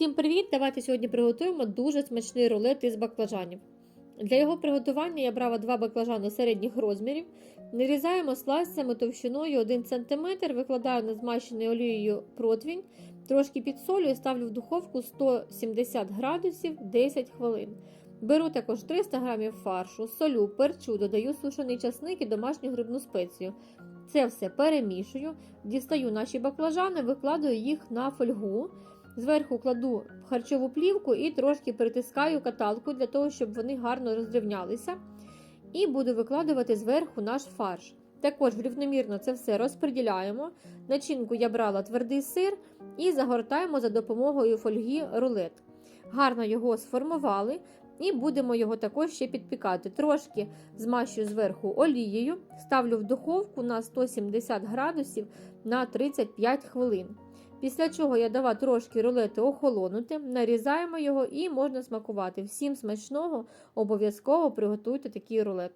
Всім привіт! Давайте сьогодні приготуємо дуже смачний рулет із баклажанів. Для його приготування я брала два баклажани середніх розмірів, нарізаємо слайсами товщиною 1 см, викладаю на змащений олією противінь, трошки підсолюю ставлю в духовку 170 градусів 10 хвилин. Беру також 300 г фаршу, солю, перчу, додаю сушений часник і домашню грибну спецію. Це все перемішую, дістаю наші баклажани, викладаю їх на фольгу. Зверху кладу харчову плівку і трошки притискаю каталку для того, щоб вони гарно розрівнялися. І буду викладувати зверху наш фарш. Також рівномірно це все розподіляємо. Начинку я брала твердий сир і загортаємо за допомогою фольги рулет. Гарно його сформували і будемо його також ще підпікати. Трошки змащую зверху олією, ставлю в духовку на 170 градусів на 35 хвилин. Після чого я дала трошки рулети охолонути, нарізаємо його і можна смакувати. Всім смачного, обов'язково приготуйте такий рулет.